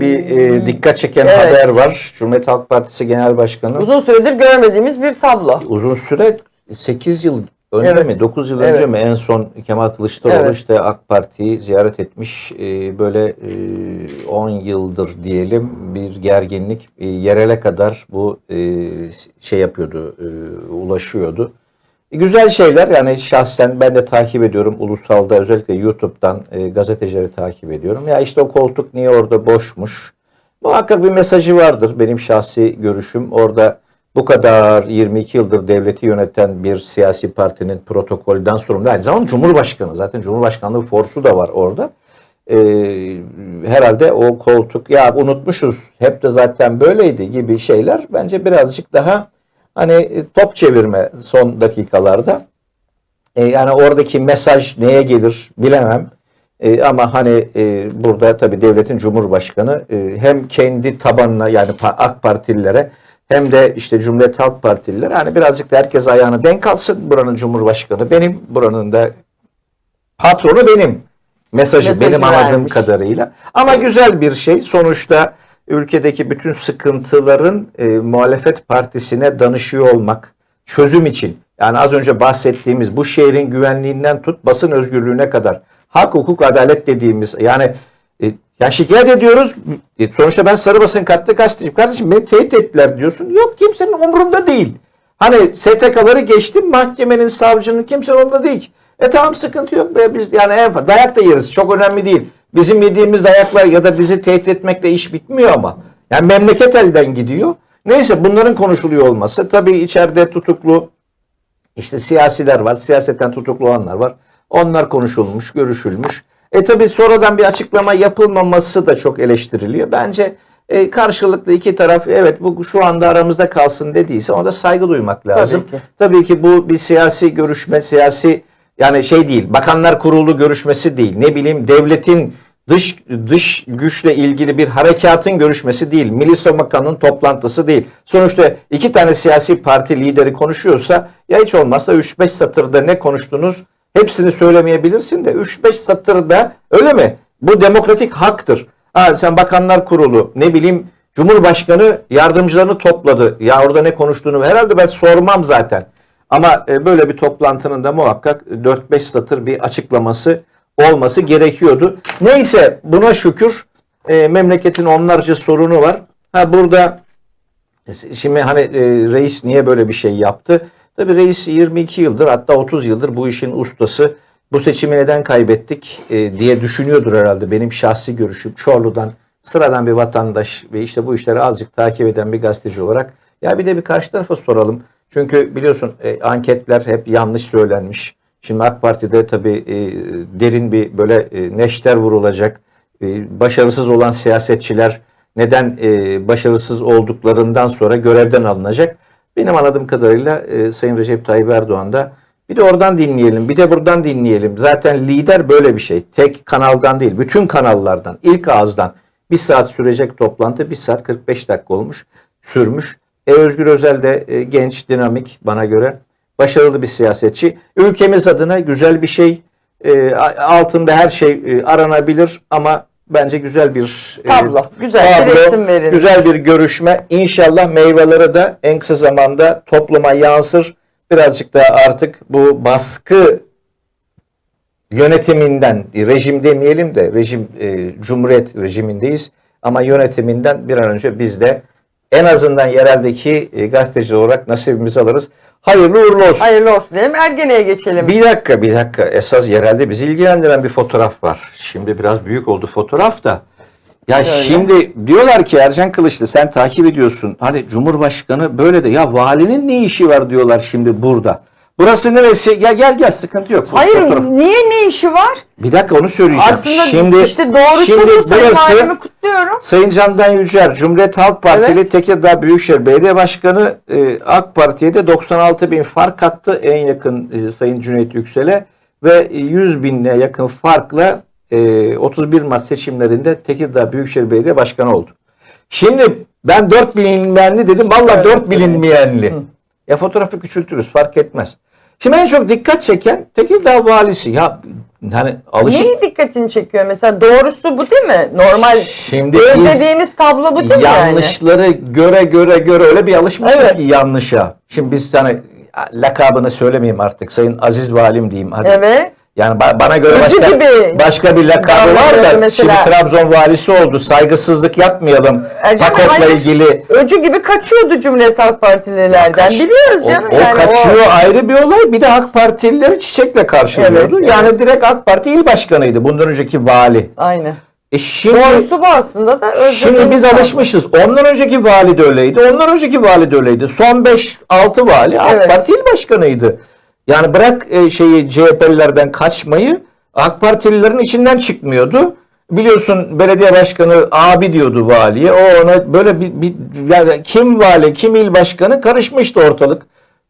bir e, dikkat çeken Evet. haber var. Cumhuriyet Halk Partisi Genel Başkanı uzun, Uzun süredir görmediğimiz bir tablo. süre 8 yıl önce Evet. mi 9 yıl önce Evet. mi en son Kemal Kılıçdaroğlu Evet. işte AK Parti'yi ziyaret etmiş. E, böyle e, 10 yıldır diyelim bir gerginlik e, yerele kadar bu e, şey yapıyordu, e, ulaşıyordu. E, Güzel şeyler yani şahsen ben de takip ediyorum ulusalda özellikle YouTube'dan e, gazetecileri takip ediyorum. Ya işte o koltuk niye orada boşmuş? Muhakkak bir mesajı vardır benim şahsi görüşüm. Orada bu kadar 22 yıldır devleti yöneten bir siyasi partinin protokolden sorumlu. Aynı zamanda Cumhurbaşkanı zaten Cumhurbaşkanlığı forsu da var orada. E, herhalde o koltuk ya unutmuşuz hep de zaten böyleydi gibi şeyler bence birazcık daha hani e, top çevirme son dakikalarda. E, yani oradaki mesaj neye gelir bilemem. E, ama hani e, burada tabii devletin cumhurbaşkanı e, hem kendi tabanına yani AK Partililere hem de işte Cumhuriyet Halk Partililere hani birazcık da herkes ayağını denk alsın. Buranın cumhurbaşkanı benim, buranın da patronu benim. Mesajı, Mesajı benim anladığım vermiş. kadarıyla. Ama güzel bir şey. Sonuçta ülkedeki bütün sıkıntıların e, muhalefet partisine danışıyor olmak çözüm için. Yani az önce bahsettiğimiz bu şehrin güvenliğinden tut basın özgürlüğüne kadar hak hukuk adalet dediğimiz yani e, ya şikayet ediyoruz. E, sonuçta ben sarı basın kartlı gazeteciyim. Kardeşim beni tehdit ettiler diyorsun. Yok kimsenin umurunda değil. Hani STK'ları geçtim mahkemenin savcının kimsenin umurunda değil. E tamam sıkıntı yok be biz yani en dayak da yeriz. Çok önemli değil. Bizim yediğimiz dayakla ya da bizi tehdit etmekle iş bitmiyor ama. Yani memleket elden gidiyor. Neyse bunların konuşuluyor olması. Tabii içeride tutuklu işte siyasiler var, siyasetten tutuklu olanlar var. Onlar konuşulmuş, görüşülmüş. E tabi sonradan bir açıklama yapılmaması da çok eleştiriliyor. Bence e, karşılıklı iki taraf evet bu şu anda aramızda kalsın dediyse ona da saygı duymak lazım. ki. Tabii ki bu bir siyasi görüşme, siyasi yani şey değil, bakanlar kurulu görüşmesi değil. Ne bileyim devletin dış dış güçle ilgili bir harekatın görüşmesi değil. Milli Savunma toplantısı değil. Sonuçta iki tane siyasi parti lideri konuşuyorsa ya hiç olmazsa 3-5 satırda ne konuştunuz hepsini söylemeyebilirsin de 3-5 satırda öyle mi? Bu demokratik haktır. Ha, sen bakanlar kurulu ne bileyim Cumhurbaşkanı yardımcılarını topladı. Ya orada ne konuştuğunu herhalde ben sormam zaten. Ama e, böyle bir toplantının da muhakkak 4-5 satır bir açıklaması olması gerekiyordu. Neyse buna şükür e, memleketin onlarca sorunu var. Ha burada e, şimdi hani e, reis niye böyle bir şey yaptı? Tabii reis 22 yıldır hatta 30 yıldır bu işin ustası. Bu seçimi neden kaybettik e, diye düşünüyordur herhalde benim şahsi görüşüm. Çorlu'dan sıradan bir vatandaş ve işte bu işleri azıcık takip eden bir gazeteci olarak ya bir de bir karşı tarafa soralım. Çünkü biliyorsun e, anketler hep yanlış söylenmiş. Şimdi AK Parti'de tabii e, derin bir böyle e, neşter vurulacak. E, başarısız olan siyasetçiler neden e, başarısız olduklarından sonra görevden alınacak. Benim anladığım kadarıyla e, Sayın Recep Tayyip Erdoğan da bir de oradan dinleyelim, bir de buradan dinleyelim. Zaten lider böyle bir şey. Tek kanaldan değil, bütün kanallardan, ilk ağızdan bir saat sürecek toplantı bir saat 45 dakika olmuş, sürmüş. E, Özgür Özel de e, genç, dinamik bana göre başarılı bir siyasetçi. Ülkemiz adına güzel bir şey. E, altında her şey e, aranabilir ama bence güzel bir e, Tablo. Güzel bir resim verilmiş. güzel bir görüşme. İnşallah meyveleri de en kısa zamanda topluma yansır. Birazcık da artık bu baskı yönetiminden, rejim demeyelim de rejim e, cumhuriyet rejimindeyiz ama yönetiminden bir an önce biz de en azından yereldeki e, gazeteci olarak nasibimizi alırız. Hayırlı uğurlu olsun. Hayırlı olsun diyelim. Ergene'ye geçelim. Bir dakika bir dakika esas yerelde bizi ilgilendiren bir fotoğraf var. Şimdi biraz büyük oldu fotoğraf da. Ya Öyle. şimdi diyorlar ki Ercan Kılıçlı sen takip ediyorsun. Hani Cumhurbaşkanı böyle de ya valinin ne işi var diyorlar şimdi burada. Burası neresi? Ya gel gel sıkıntı yok. Hayır Fotoğraf- niye ne işi var? Bir dakika onu söyleyeceğim. Aslında şimdi işte doğru şimdi burası kutluyorum. Sayın Candan Yücel, Cumhuriyet Halk Partili Evet. Tekirdağ Büyükşehir Belediye Başkanı e, AK Parti'ye de 96 bin fark attı en yakın e, Sayın Cüneyt Yüksel'e ve 100 binle yakın farkla e, 31 Mart seçimlerinde Tekirdağ Büyükşehir Belediye Başkanı oldu. Şimdi ben 4 bilinmeyenli dedim. Valla Evet, 4 bilinmeyenli. Ya fotoğrafı küçültürüz fark etmez. Şimdi en çok dikkat çeken Tekirdağ valisi. Ya hani alışık Neyi dikkatini çekiyor mesela? Doğrusu bu değil mi? Normal Şimdi iz- özlediğimiz tablo bu değil mi yani? yanlışları göre göre göre öyle bir alışmışız Evet. ki yanlışa. Şimdi biz hani lakabını söylemeyeyim artık. Sayın Aziz Valim diyeyim. Hadi. Evet. Yani ba- bana göre başka, gibi başka bir lakabı var da mesela. şimdi Trabzon valisi oldu. Saygısızlık yapmayalım. Pakot'la hayır. ilgili Öcü gibi kaçıyordu Cumhuriyet Halk Partililerden. Kaç- Biliyoruz o, canım. o yani kaçıyor ayrı bir olay. Bir de AK Partilileri çiçekle karşılıyordu. Evet, yani direkt AK Parti il başkanıydı. Bundan önceki vali. Aynen. E şimdi Doğrusu bu aslında da Şimdi biz tablo. alışmışız. Ondan önceki vali de öyleydi. Ondan önceki vali de öyleydi. Son 5-6 vali AK Evet. Parti il başkanıydı. Yani bırak e, şeyi CHP'lilerden kaçmayı AK Partililerin içinden çıkmıyordu. Biliyorsun belediye başkanı abi diyordu valiye. O ona böyle bir, bir yani kim vali, kim il başkanı karışmıştı ortalık.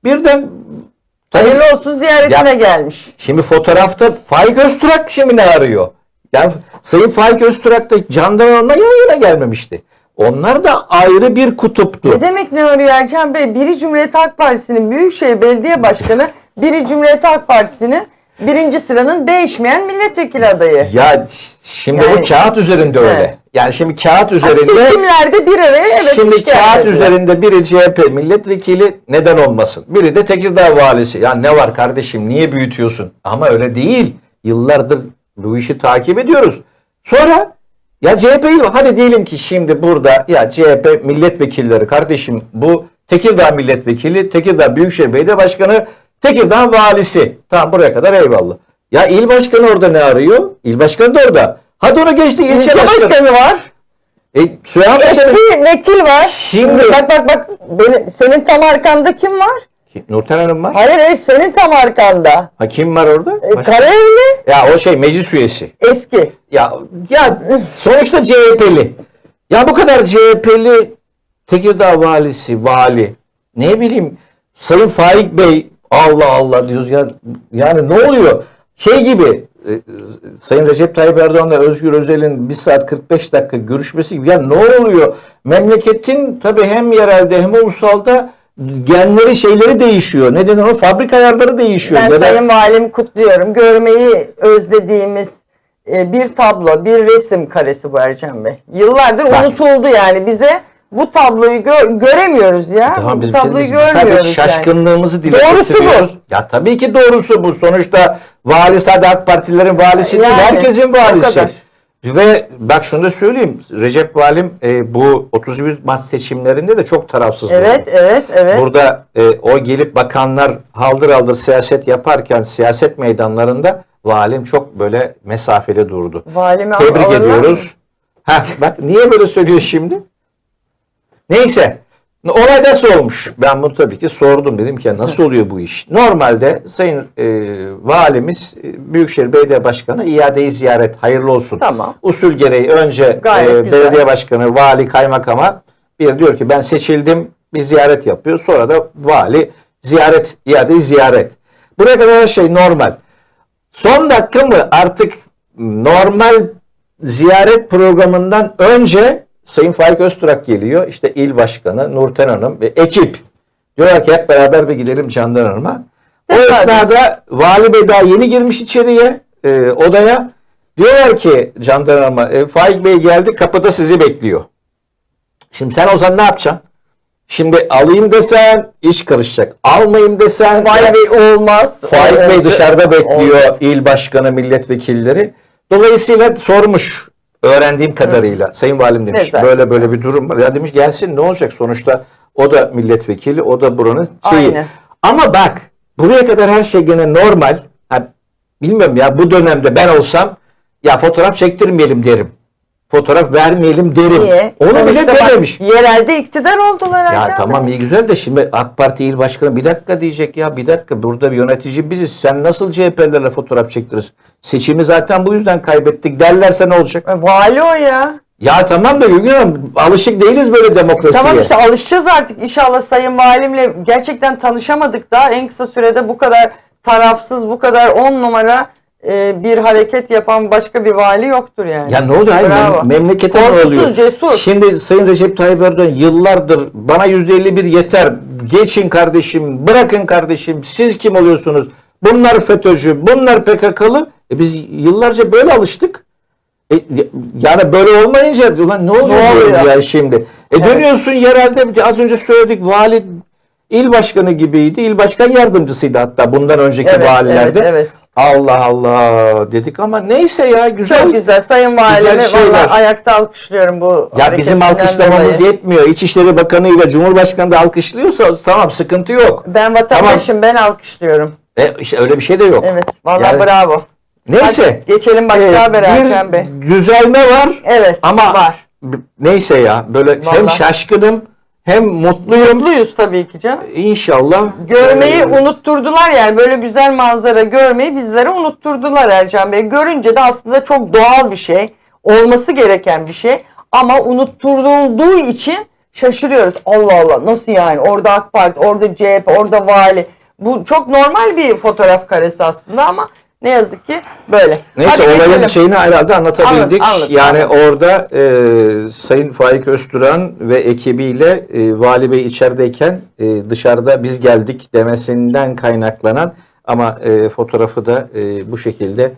Birden Hayırlı olsun ziyaretine Ya- gelmiş. Şimdi fotoğrafta Faik Öztürk şimdi ne arıyor? Yani Sayın Faik Öztürk da Candan yan yana gelmemişti. Onlar da ayrı bir kutuptu. Ne demek ne arıyor Ercan Bey? Biri Cumhuriyet Halk Partisi'nin Büyükşehir Belediye Başkanı, biri Cumhuriyet Halk Partisi'nin birinci sıranın değişmeyen milletvekili adayı. Ya şimdi Yani- o kağıt üzerinde öyle. Evet. Yani şimdi kağıt üzerinde Seçimlerde bir araya evet şimdi kağıt gelmedi. üzerinde biri CHP milletvekili neden olmasın? Biri de Tekirdağ valisi. Ya ne var kardeşim niye büyütüyorsun? Ama öyle değil. Yıllardır bu işi takip ediyoruz. Sonra ya CHP'yi hadi diyelim ki şimdi burada ya CHP milletvekilleri kardeşim bu Tekirdağ milletvekili, Tekirdağ Büyükşehir Belediye Başkanı, Tekirdağ valisi. Tamam buraya kadar eyvallah. Ya il başkanı orada ne arıyor? İl başkanı da orada. Hadi onu geçti ilçe, İlçe başkanı. başkanı var. E, Süheyman Paşa'nın Eski vekil var. Şimdi- bak bak bak beni, senin tam arkanda kim var? Nurten Hanım var. Hayır hayır senin tam arkanda. Ha kim var orada? E, Başka- Ya o şey meclis üyesi. eski. Ya ya sonuçta CHP'li. Ya bu kadar CHP'li Tekirdağ valisi, vali. Ne bileyim Sayın Faik Bey Allah Allah diyoruz ya. Yani ne oluyor? Şey gibi e, Sayın Recep Tayyip Erdoğan'la Özgür Özel'in 1 saat 45 dakika görüşmesi gibi. Ya ne oluyor? Memleketin tabii hem yerelde hem ulusalda genleri şeyleri değişiyor. Neden o? Fabrika ayarları değişiyor. Ben Ya da- Sayın Valim kutluyorum. Görmeyi özlediğimiz e, bir tablo, bir resim karesi bu Ercan Bey. Yıllardır Bak. unutuldu yani bize. Bu tabloyu gö- göremiyoruz ya. Tamam biz, bu tabloyu biz sadece görmüyoruz yani. şaşkınlığımızı dile Doğrusu getiriyoruz. Ya tabii ki doğrusu bu. Sonuçta vali sadece AK Partilerin valisi değil, Yani, herkesin o valisi. Ve bak şunu da söyleyeyim. Recep Valim e, bu 31 Mart seçimlerinde de çok tarafsız. Evet, oldu. evet, evet. Burada e, o gelip bakanlar haldır haldır siyaset yaparken siyaset meydanlarında valim çok böyle mesafeli durdu. Valimi Tebrik ediyoruz. Ha bak niye böyle söylüyor şimdi? Neyse. Olay nasıl olmuş? Ben bunu tabii ki sordum. Dedim ki nasıl oluyor bu iş? Normalde Sayın e, Valimiz e, Büyükşehir Belediye Başkanı iadeyi ziyaret hayırlı olsun. Tamam. Usul gereği önce Gayet e, güzel. belediye başkanı, vali, kaymakama bir diyor ki ben seçildim bir ziyaret yapıyor. Sonra da vali ziyaret, iadeyi ziyaret. Buraya kadar her şey normal. Son dakika mı artık normal ziyaret programından önce Sayın Faik Öztürk geliyor. İşte il başkanı Nurten Hanım ve ekip. Diyorlar ki hep beraber bir gidelim Candan Hanım'a. O Hep esnada Vali Bey daha yeni girmiş içeriye e, odaya. Diyorlar ki Candan Hanım'a e, Faik Bey geldi kapıda sizi bekliyor. Şimdi sen o zaman ne yapacaksın? Şimdi alayım desen iş karışacak. Almayayım desen Vay Bey olmaz. Faik Bey Evet. dışarıda bekliyor il başkanı, milletvekilleri. Dolayısıyla sormuş öğrendiğim kadarıyla. Sayın Valim demiş Güzel. böyle böyle bir durum var. Ya demiş gelsin ne olacak sonuçta o da milletvekili o da buranın şeyi. Aynen. Ama bak buraya kadar her şey gene normal. Ha, bilmiyorum ya bu dönemde ben olsam ya fotoğraf çektirmeyelim derim. Fotoğraf vermeyelim derim. Niye? Onu bile bak, dememiş. Yerelde iktidar oldular Ercan Ya Bey. tamam iyi güzel de şimdi AK Parti il başkanı bir dakika diyecek ya bir dakika burada bir yönetici biziz. Sen nasıl CHP'lerle fotoğraf çektirirsin? Seçimi zaten bu yüzden kaybettik derlerse ne olacak? E, Vali o ya. Ya tamam da Gülgün Hanım alışık değiliz böyle demokrasiye. Tamam işte alışacağız artık inşallah Sayın Valimle. Gerçekten tanışamadık da en kısa sürede bu kadar tarafsız, bu kadar on numara e, bir hareket yapan başka bir vali yoktur yani. Ya ne oldu? Hayır, Bravo. mem- memlekete ne Korkusuz, oluyor? cesur. Şimdi Sayın Recep Tayyip Erdoğan yıllardır bana %51 yeter. Geçin kardeşim, bırakın kardeşim. Siz kim oluyorsunuz? bunlar FETÖ'cü, bunlar PKK'lı. E biz yıllarca böyle alıştık. E, yani böyle olmayınca ulan ne oluyor, Ne oluyor? ya şimdi. E dönüyorsun yerelde az önce söyledik vali il başkanı gibiydi. İl başkan yardımcısıydı hatta bundan önceki Evet, valilerde. evet, evet. Allah Allah dedik ama neyse ya güzel. Çok güzel. Sayın Valimi valla ayakta alkışlıyorum bu Ya bizim alkışlamamız dolayı. yetmiyor. İçişleri Bakanı ile Cumhurbaşkanı da alkışlıyorsa tamam sıkıntı yok. Ben vatandaşım ben alkışlıyorum. E, işte öyle bir şey de yok. Evet valla Yani- bravo. Neyse. Hadi geçelim başka e, haber bir Ercan Bey. düzelme var Evet ama var. neyse ya böyle hem Vallahi. şaşkınım hem mutluyum. Mutluyuz tabii ki canım. İnşallah. Görmeyi e, unutturdular yani böyle güzel manzara görmeyi bizlere unutturdular Ercan Bey. Görünce de aslında çok doğal bir şey. Olması gereken bir şey. Ama unutturulduğu için şaşırıyoruz. Allah Allah nasıl yani orada AK Parti, orada CHP, orada vali. Bu çok normal bir fotoğraf karesi aslında ama ne yazık ki böyle. Neyse Hadi olayın geçelim. şeyini herhalde anlatabildik. Anlat, anlat, yani anlat. orada e, Sayın Faik Öztürk'ün ve ekibiyle e, Vali Bey içerideyken e, dışarıda biz geldik demesinden kaynaklanan ama e, fotoğrafı da e, bu şekilde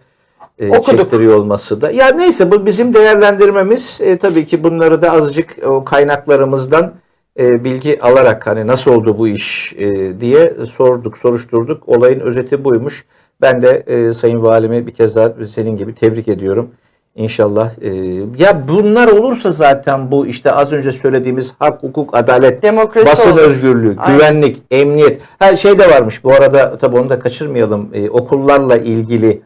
e, Okuduk. çektiriyor olması da. Ya neyse bu bizim değerlendirmemiz. E, tabii ki bunları da azıcık o kaynaklarımızdan e, bilgi alarak hani nasıl oldu bu iş e, diye sorduk, soruşturduk. Olayın özeti buymuş. Ben de e, Sayın Valimi bir kez daha senin gibi tebrik ediyorum. İnşallah. e, ya bunlar olursa zaten bu işte az önce söylediğimiz hak, hukuk, adalet, Demokrasi basın olur. özgürlüğü, Aynen. güvenlik, emniyet. Ha şey de varmış. Bu arada tabii onu da kaçırmayalım. E, okullarla ilgili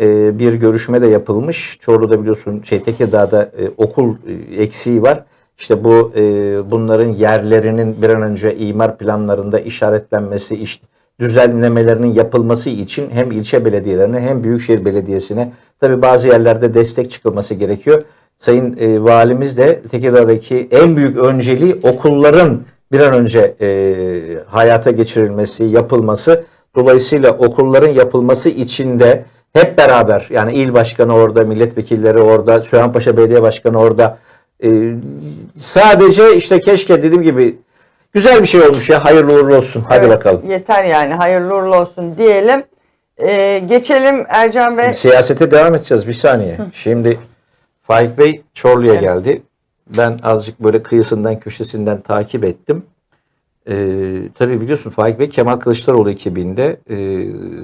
e, bir görüşme de yapılmış. Çorlu'da biliyorsun şey Tekirdağ'da e, okul e, eksiği var. İşte bu e, bunların yerlerinin bir an önce imar planlarında işaretlenmesi, iş, düzenlemelerinin yapılması için hem ilçe belediyelerine hem büyükşehir belediyesine tabii bazı yerlerde destek çıkılması gerekiyor. Sayın e, valimiz de Tekirdağ'daki en büyük önceliği okulların bir an önce e, hayata geçirilmesi, yapılması. Dolayısıyla okulların yapılması için de hep beraber yani il başkanı orada, milletvekilleri orada, Süheymanpaşa Belediye Başkanı orada e, sadece işte keşke dediğim gibi güzel bir şey olmuş ya hayırlı uğurlu olsun. Hadi Evet, bakalım. Yeter yani hayırlı uğurlu olsun diyelim. Ee, geçelim Ercan Bey. Siyasete devam edeceğiz bir saniye. Şimdi Faik Bey Çorlu'ya Evet. geldi. Ben azıcık böyle kıyısından köşesinden takip ettim. Ee, tabii biliyorsun Faik Bey Kemal Kılıçdaroğlu ekibinde e,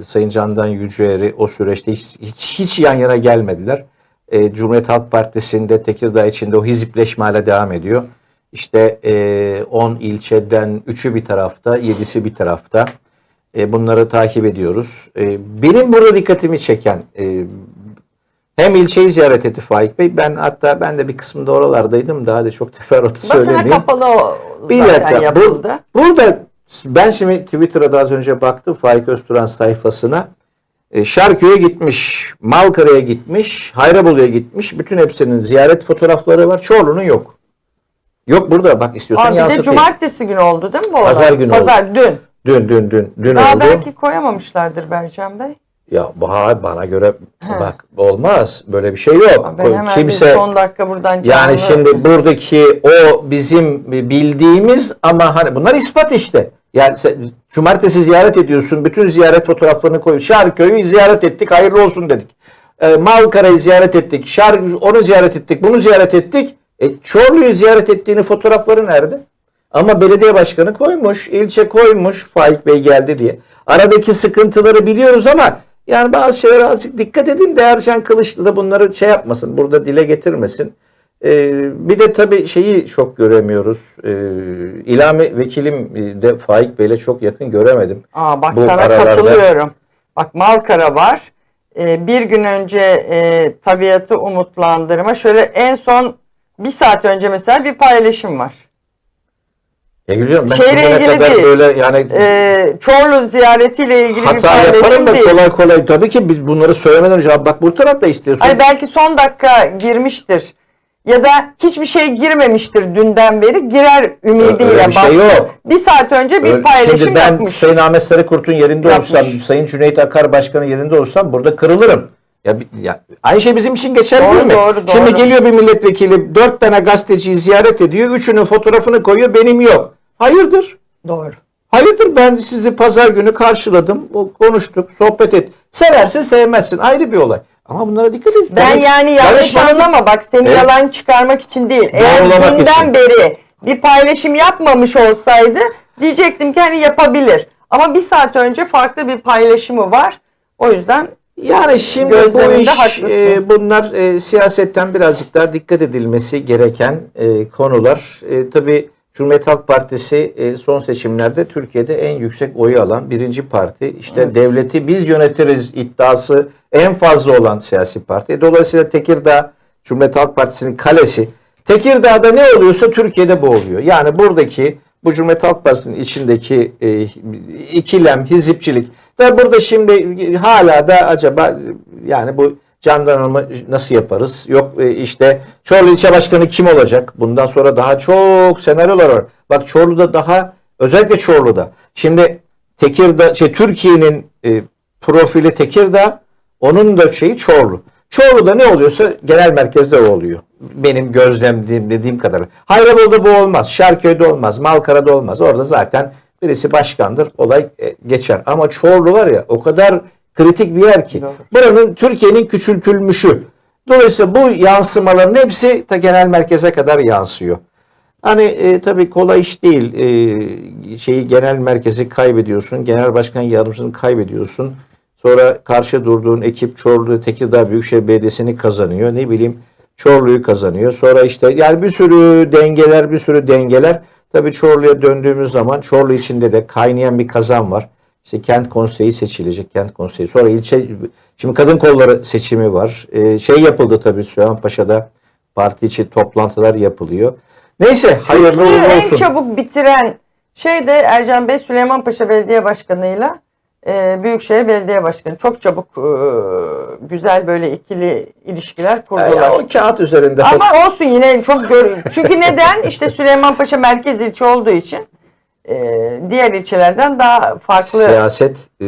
Sayın Candan Yüceer'i o süreçte hiç, hiç, hiç yan yana gelmediler. E, Cumhuriyet Halk Partisi'nde Tekirdağ içinde o hizipleşme hala devam ediyor. İşte e, 10 ilçeden 3'ü bir tarafta, 7'si bir tarafta. E, bunları takip ediyoruz. E, benim burada dikkatimi çeken e, hem ilçeyi ziyaret etti Faik Bey. Ben hatta ben de bir kısmında oralardaydım. Daha da çok teferruatı Basına söylemeyeyim. kapalı o Bir dakika. Bu, yapıldı. burada ben şimdi Twitter'a da az önce baktım Faik Özturan sayfasına. E, Şarköy'e gitmiş, Malkara'ya gitmiş, Hayrabolu'ya gitmiş. Bütün hepsinin ziyaret fotoğrafları var. Çorlu'nun yok. Yok burada bak istiyorsan Aa, bir de yansıtayım. cumartesi günü oldu değil mi bu olay? Pazar günü Pazar dün. Dün dün dün dün Daha oldu. belki koyamamışlardır Bercan Bey. Ya bana, bana göre He. bak olmaz. Böyle bir şey yok. Ben hemen Kimse bir son dakika buradan yani canlı- şimdi buradaki o bizim bildiğimiz ama hani bunlar ispat işte. Yani sen, cumartesi ziyaret ediyorsun. Bütün ziyaret fotoğraflarını koy. Şarköy'ü ziyaret ettik. Hayırlı olsun dedik. E, Malkara'yı ziyaret ettik. Şar onu ziyaret ettik. Bunu ziyaret ettik. E, Çorlu'yu ziyaret ettiğini fotoğrafları nerede? Ama belediye başkanı koymuş, ilçe koymuş Faik Bey geldi diye. Aradaki sıkıntıları biliyoruz ama yani bazı şeylere azıcık dikkat edin de Ercan Kılıçlı da bunları şey yapmasın, burada dile getirmesin. Ee, bir de tabii şeyi çok göremiyoruz. Ee, İlhami vekilim de Faik Bey'le çok yakın göremedim. Aa bak Bu sana aralarda- katılıyorum. Bak Malkara var. Ee, bir gün önce e, tabiatı umutlandırma. Şöyle en son bir saat önce mesela bir paylaşım var. Ya gülüyorum ben Şeyle şimdiye ilgili kadar değil. böyle yani Ee, Çorlu ziyaretiyle ilgili bir hata yaparım paylaşım da değil. kolay kolay. Tabii ki biz bunları söylemeden önce "Abi bak bu tarafta istiyorsun. Ay belki son dakika girmiştir. Ya da hiçbir şey girmemiştir dünden beri. Girer ümidiyle Öyle bir şey baktı. yok. Bir saat önce bir Öyle- paylaşım Şimdi ben yapmış. Sayın Ahmet Sarıkurt'un yerinde Yapmış. olsam, Sayın Cüneyt Akar Başkan'ın yerinde olsam burada kırılırım. Ya, ya aynı şey bizim için geçerli Doğru, değil mi? doğru, doğru. Şimdi geliyor bir milletvekili dört tane gazeteciyi ziyaret ediyor. Üçünün fotoğrafını koyuyor. Benim yok. Hayırdır? Doğru. Hayırdır ben sizi pazar günü karşıladım, o- konuştuk, sohbet et. Seversin sevmezsin ayrı bir olay. Ama bunlara dikkat edin. Ben yani yanlış anlama bak seni Evet. yalan çıkarmak için değil. Eğer dünden için. beri bir paylaşım yapmamış olsaydı diyecektim ki hani yapabilir. Ama bir saat önce farklı bir paylaşımı var. O yüzden Yani şimdi bu iş, haklısın. e, bunlar e, siyasetten birazcık daha dikkat edilmesi gereken e, konular. E, tabii Cumhuriyet Halk Partisi e, son seçimlerde Türkiye'de en yüksek oyu alan birinci parti. İşte Evet. devleti biz yönetiriz iddiası en fazla olan siyasi parti. Dolayısıyla Tekirdağ Cumhuriyet Halk Partisi'nin kalesi. Tekirdağ'da ne oluyorsa Türkiye'de bu oluyor. Yani buradaki bu Cumhuriyet Halk Partisi'nin içindeki e, ikilem, hizipçilik. Ve burada şimdi hala da acaba yani bu Candan Hanım'ı nasıl yaparız? Yok e, işte Çorlu İlçe Başkanı kim olacak? Bundan sonra daha çok senaryolar var. Bak Çorlu'da daha özellikle Çorlu'da. Şimdi Tekirdağ, şey Türkiye'nin e, profili Tekirdağ, onun da şeyi Çorlu. Çorlu'da ne oluyorsa genel merkezde o oluyor. Benim gözlemlediğim dediğim kadarıyla. Hayrabol'da bu olmaz. Şarköy'de olmaz. Malkara'da olmaz. Orada zaten birisi başkandır. Olay e, geçer. Ama Çorlu var ya o kadar kritik bir yer ki. Doğru. Buranın Türkiye'nin küçültülmüşü. Dolayısıyla bu yansımaların hepsi ta genel merkeze kadar yansıyor. Hani e, tabii kolay iş değil. E, şeyi genel merkezi kaybediyorsun. Genel başkan yardımcısını kaybediyorsun. Sonra karşı durduğun ekip Çorlu Tekirdağ Büyükşehir Belediyesi'ni kazanıyor. Ne bileyim Çorlu'yu kazanıyor. Sonra işte yani bir sürü dengeler, bir sürü dengeler. Tabii Çorlu'ya döndüğümüz zaman Çorlu içinde de kaynayan bir kazan var. İşte kent konseyi seçilecek kent konseyi. Sonra ilçe şimdi kadın kolları seçimi var. E, şey yapıldı tabii Süleymanpaşa'da parti içi toplantılar yapılıyor. Neyse hayırlı uğurlu en olsun. çabuk bitiren şey de Ercan Bey Süleymanpaşa Belediye Başkanı'yla e, Büyükşehir Belediye Başkanı. Çok çabuk e, güzel böyle ikili ilişkiler kurdular. Ya, o kağıt üzerinde Ama olsun yine çok gör. Çünkü neden? İşte Süleymanpaşa merkez ilçe olduğu için e, diğer ilçelerden daha farklı. Siyaset e,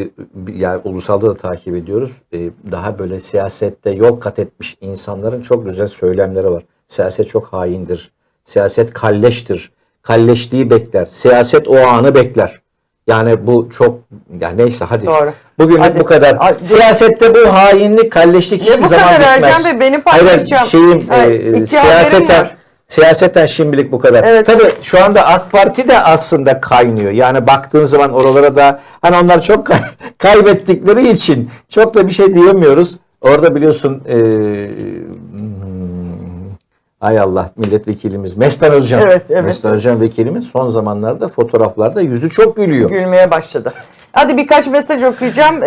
yani ulusalda da takip ediyoruz. E, Daha böyle siyasette yol kat etmiş insanların çok güzel söylemleri var. Siyaset çok haindir. Siyaset kalleştir. Kalleşliği bekler. Siyaset o anı bekler. Yani bu çok yani neyse hadi. Doğru. Bugün Hadi. bu kadar. Hadi. Siyasette bu hainlik, kalleşlik hiçbir bu zaman kadar bitmez. Ercan Bey? Benim paylaşacağım. şeyim Ha, e, siyaseten var. siyaseten şimdilik bu kadar. Evet. Tabii şu anda AK Parti de aslında kaynıyor. Yani baktığın zaman oralara da hani onlar çok kay- kaybettikleri için çok da bir şey diyemiyoruz. Orada biliyorsun e, ay Allah milletvekilimiz Mestan Özcan. Evet, evet. Mestan Özcan vekilimiz son zamanlarda fotoğraflarda yüzü çok gülüyor. Gülmeye başladı. Hadi birkaç mesaj okuyacağım.